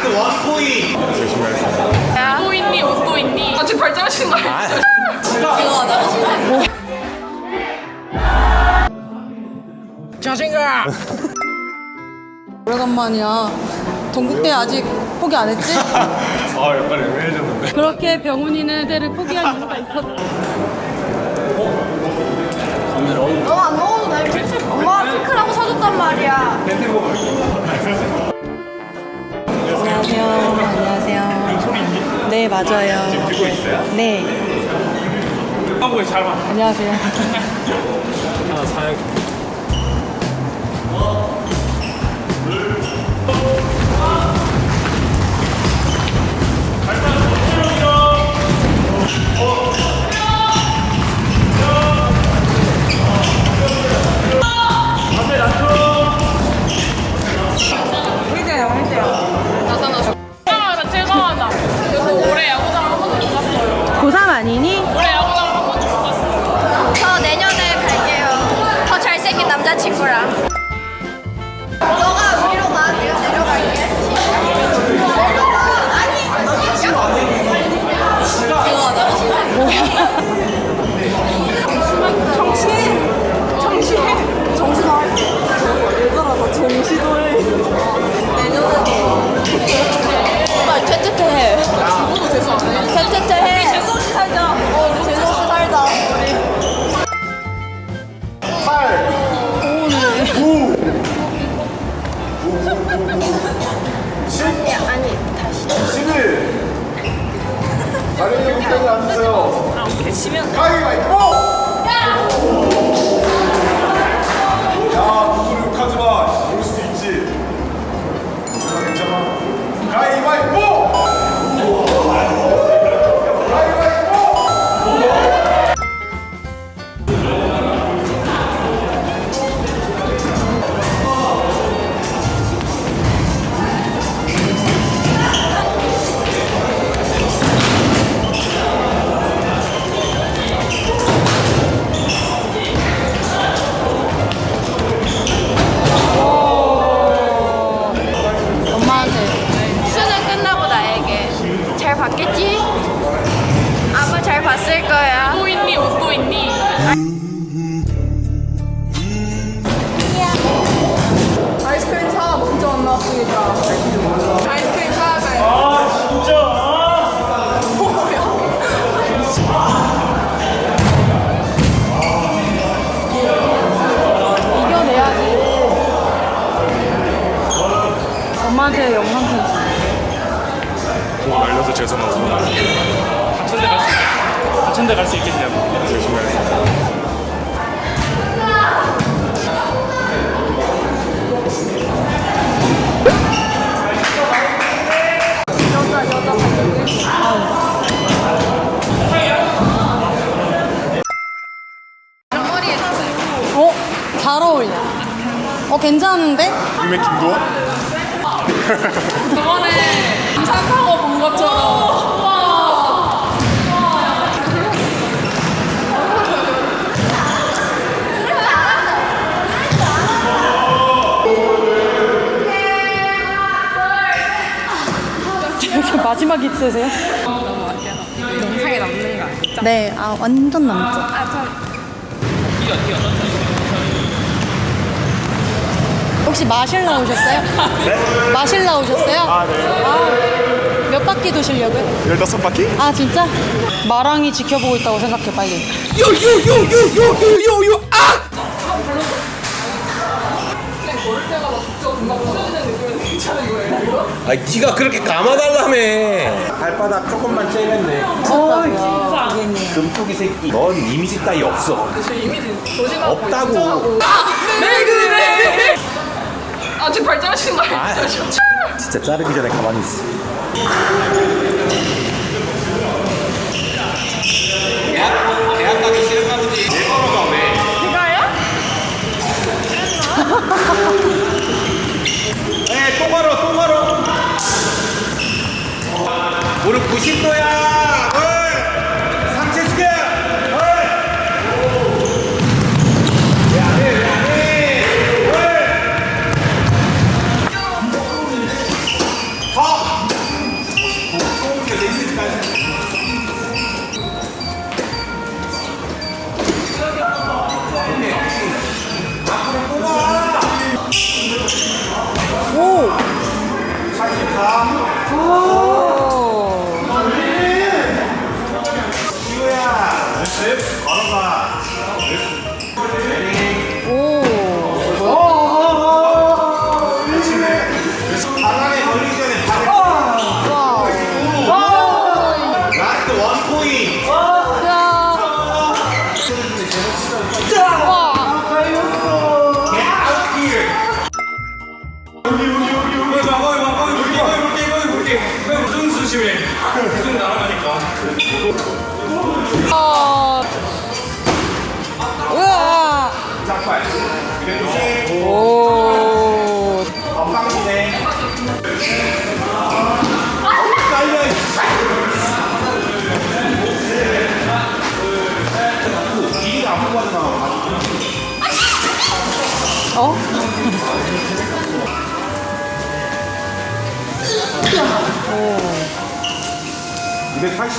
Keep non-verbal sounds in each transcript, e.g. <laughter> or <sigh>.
라스트 원 포인트. 열심히 하겠습니다. 웃고 있니 웃고 있니 아 지금 발전하시는 거 아니야? <laughs> 오래간만이야. 동국대 아직 포기 안 했지? 아 <laughs> 약간 애매해졌는데. 그렇게 병훈이는 때를 포기한 이유가 있었다. 너안 먹어도 돼. 엄마가 피클하고 사줬단 말이야. 안녕하세요. 안녕하세요. 네, 맞아요. 들고 있어요? 네. 한국에 잘 봐. 안녕하세요. 하나 사야. 최 고3 아니니? 저 내년에 갈게요. 더 잘생긴 남자친구랑. 봤겠지? 아마 잘 봤을 거야. 웃고 있니 웃고 있니 아이스크림 사 먼저 안 나왔으니까. 아이스크림 사가요. 아 진짜. 이겨내야지. 엄마한테 영상 편지. 돈 날려서 죄송하고. 하천대 갈 수 있겠. 하천대 갈 수 있겠냐고. 열심히 하겠습니다. 어? 잘 어울려. 어, 괜찮은데? 유메 김도원? <laughs> 저번에 산 타고 본 것처럼 와 이렇게 마지막 입세세요? 영상에 남는 거 아니야? 네, 아, 완전 남죠. 혹시 마실라 오셨어요? 네? 마실라 오셨어요? 아 네. 몇 바퀴 도시려고요? 열다섯 바퀴? 아, 진짜? 마랑이 지켜보고 있다고 생각해, 빨리. 아, 네가 그렇게 감아달라며. 발바닥 조금만 째겠네. 금토기 새끼. 넌 이미지 따위 없어. 없다고. 왜 그래 아 지금 발전하시는 거 아, 아니야? 진짜 자르기 전에 가만히 있어. 대학, 가기 싫은가 보지. 일본어가 왜? 네, 또 걸어, 또 걸어. 무릎 90도야.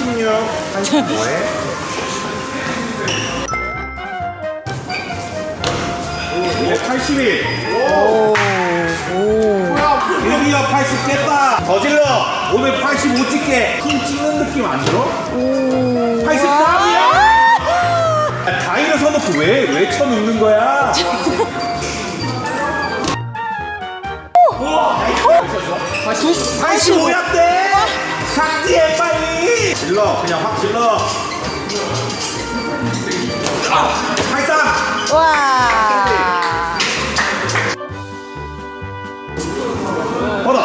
286, 85에 281. 드디어 80 깼다. 더 질러. 오늘 85 찍게. 힘 찍는 느낌 안 들어? 83이야? 다이너 서놓고 왜, 왜 쳐놓는 거야? 구- 85였대! 삭제해, 빨리! 질러, 그냥 확 질러. 아, 83! 와. 걸어!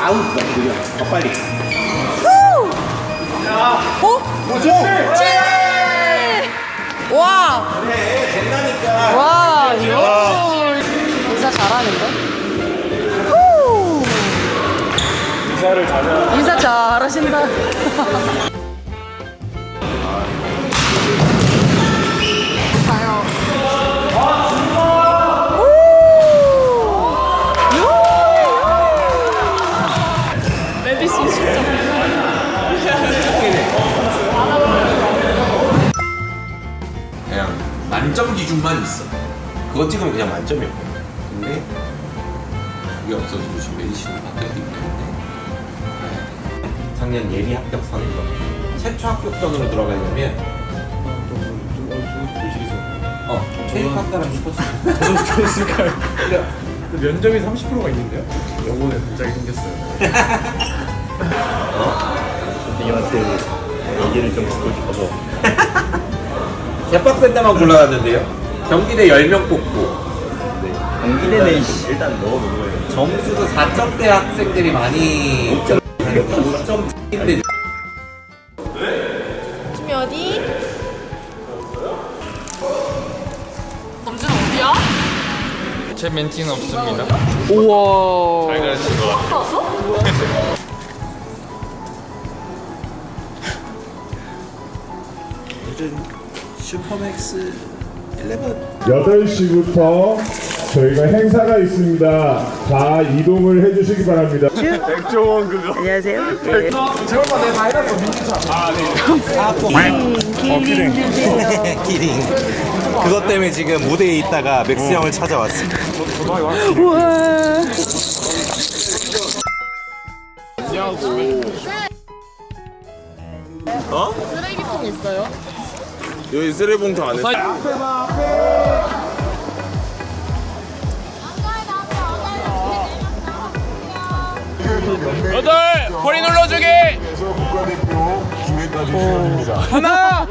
아웃! 나 느려. 더 빨리. 어? 뭐죠? 와. 그래, 된다니까. 와, 이거 인사 잘하는데? 인사를 잘해. 인사 잘하신다. 메디슨 진짜. 그냥 만점 기준만 있어. 그거 찍으면 그냥 만점이었거든. 근데 그게 없어지고 지금 메디신을 바뀌었기 때문에 네. 작년 예비 합격선에서 최초 합격선으로 들어가려면 어 체육학과랑 스포츠 저도 좋았을까요? 근데 면접이 30%가 있는데요? 요번에 갑자기 생겼어요. 선생님한테 얘기를 좀 듣고 싶어서 <laughs> 개빡센 데만 골라놨는데요. 경기대 10명 뽑고 경기대는 일단 넣어놓은 거예요. 점수도 4점대 학생들이 많이 5점인데 지금 어디? 범준 어디야? 제 멘티는 없습니다. 우와. 잘 가르친 것 같아요. 슈퍼맥스 11 8시부터 저희가 행사가 있습니다. 다 이동을 해주시기 바랍니다. 백종원 그거. 안녕하세요. 키링 <laughs> 그것 때문에 지금 무대에 있다가 맥스 형을 찾아왔습니다. 우와. 쓰레기통 있어요? 여기 쓰레봉투 안에 여덟! 허리 눌러주기! 국가대표 기회까지 시작합니다. 하나!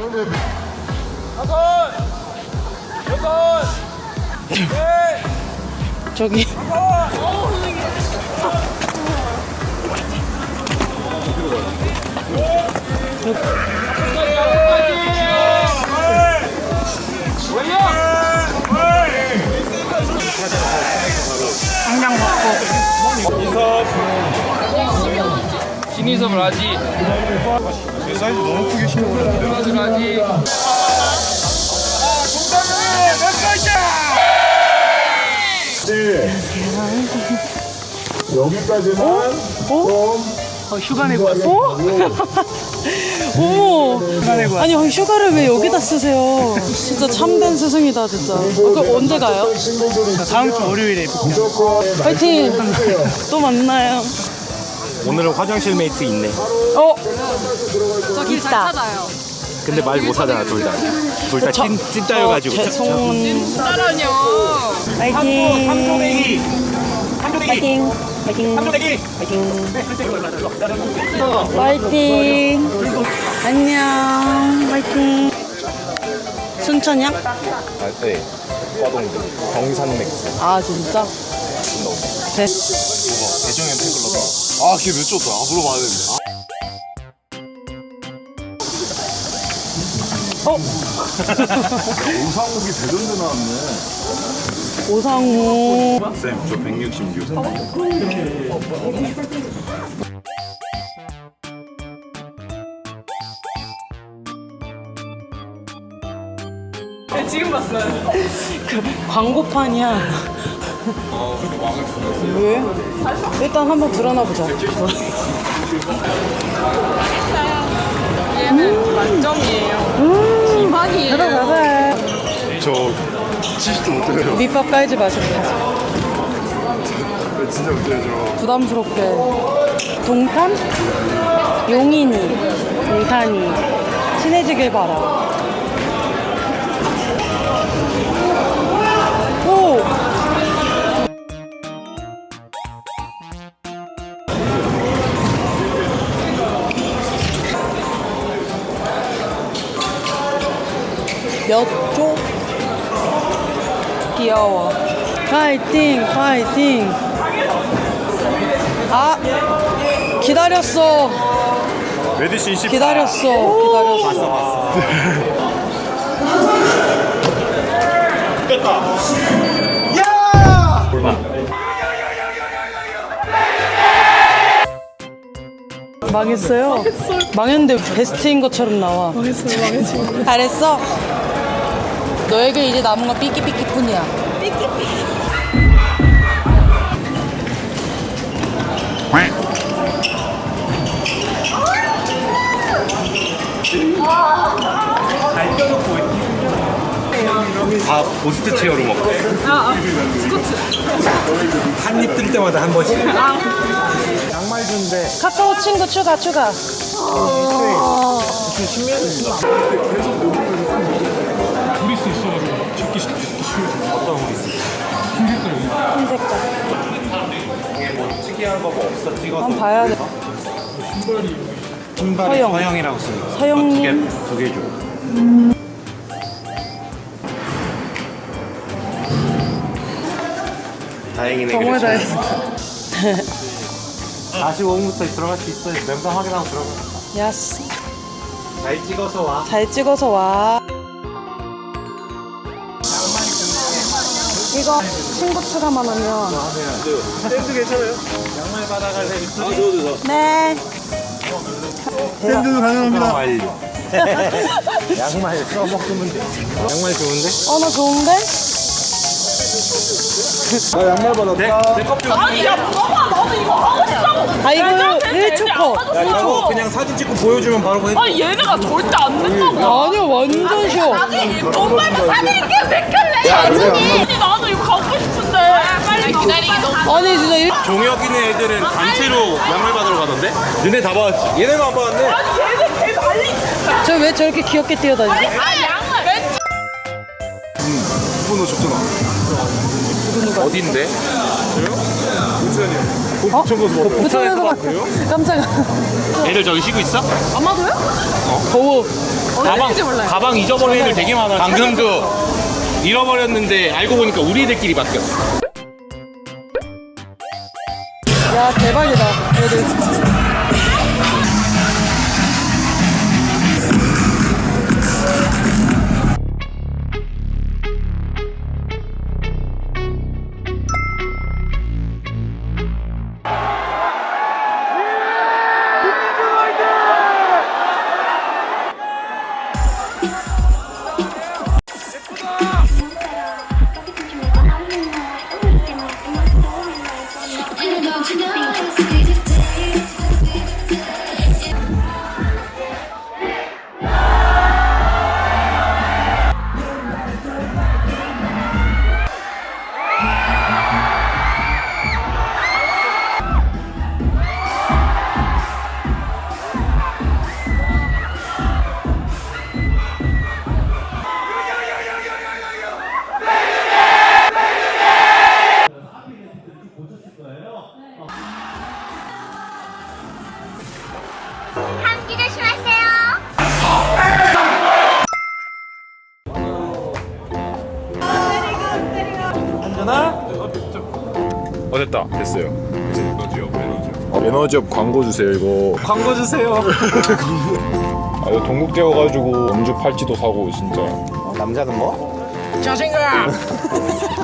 다섯! 여섯! 넷! 저기. 당장 받고. 신이섭을 하지. 사이즈 너무 크게 신어버렸는데. 신이섭을 하지. 네. 여기까지만 좀 어, 휴가 내고 왔어? <laughs> 어머. 아니 휴가를 왜 여기다 쓰세요? 진짜 참된 스승이다 진짜. 어, 그 언제 가요? 다음 주 월요일에 무조건 파이팅. 또 만나요. 오늘은 화장실 메이트 있네. 어. 저길 잘 찾아요. 근데 말 못 하잖아 둘 다. 둘 다찐 찐따여가지고. 죄송. 따라뇨. 파이팅. 파이팅. 파이팅. 파이팅. 파이팅. 안녕. 파이팅. 순천이야? 네. 과동도 경산 맥스. 아 진짜? 네. 대정현 팬클럽. 아 그게 몇 줬다. 아 물어봐야 되는데. 우상욱이 대전대 나왔네. 오상우. 쌤 저 166. 광고판이야. 왜? 일단 한번 드러나 보자. 얘는 만점이에요. 기만이에요. 들어가봐. 저 70도 못해요. 밑밥 깔지 마시고 가세요. 진짜 못해요, 저. 부담스럽게. 동탄? 용인이. 동탄이. 친해지길 바라. 몇 조? 귀여워. 파이팅, 파이팅. 아, 기다렸어. 메디신 14. 기다렸어. 기다렸어. 망했어요. 망했는데 베스트인 것처럼 나와. 망했어요, 망했어. 잘했어. 너에게 이제 남은 건 삐끼삐끼 뿐이야. 다 보스트 체어로 먹고. 아, 아, 스쿼트. 한입 뜰 때마다 한 번씩. 카카오 친구 추가 추가. 브리스 있 어가지고 찾기 쉽- 찾기 쉬워. 어떤 브리스? 특이한 거뭐 없어? 찍어서. 한번 봐야 돼. 신발이 서영. 서영이라고 쓰니까. 서영님. 두개 줘. 다행이네. 정말 그래도. 잘했어. 45분부터 들어갈 수 있어요. 멤버 확인하고 들어가. 야스. 잘 찍어서 와. 잘 찍어서 와. 이거 친구 추가만 하면. 샌드 괜찮아요? 양말 받아갈 때 있어. 아, 저도 저. 네. 샌드도 가능합니다. <laughs> 양말 써먹으면 돼. 양말 좋은데? 어, 나 좋은데? 나 양말 받았다. 내컵 좀. 아니, 야, 봐봐. 나도 이거 하고 싶다고. 아, 이거 얘네한테 근데 1초 안 컷. 받았어. 저거 그냥 사진 찍고 보여주면 바로 보내. 아니, 얘네가 절대 안 된다고. 아니야, 완전 쉬워. 나도 이거 갖고 싶은데. 빨리 기다리기 너무. 아니, 진짜 일... 종혁 있는 애들은 단체로 양말 받으러 가던데? 너네 다 받았지? 얘네만 안? 아니, 얘네 개 난리. 저왜 저렇게 귀엽게 뛰어다니지? 아니, 양말. 왼쪽. 번호 줬잖아. 어딘데? 어? 저거서 먹어요. 부천에서 봤 깜짝이야. 애들 저기 쉬고 있어? 아마도요? 더워. 가방 가방 잊어버린 애들 되게 많아. 방금도 잃어버렸는데 알고 보니까 우리 애들끼리 바뀌었어. 야, 대박이다. 애들. 감기 조심하세요. 어, 됐다. 됐어요. 에너지업, 에너지업. 에너지업 광고 주세요, 이거. 광고 주세요. <laughs> 아, 이거 동국 되어가지고 엄주 팔찌도 사고, 진짜. 남자는 뭐? 자신감! <laughs>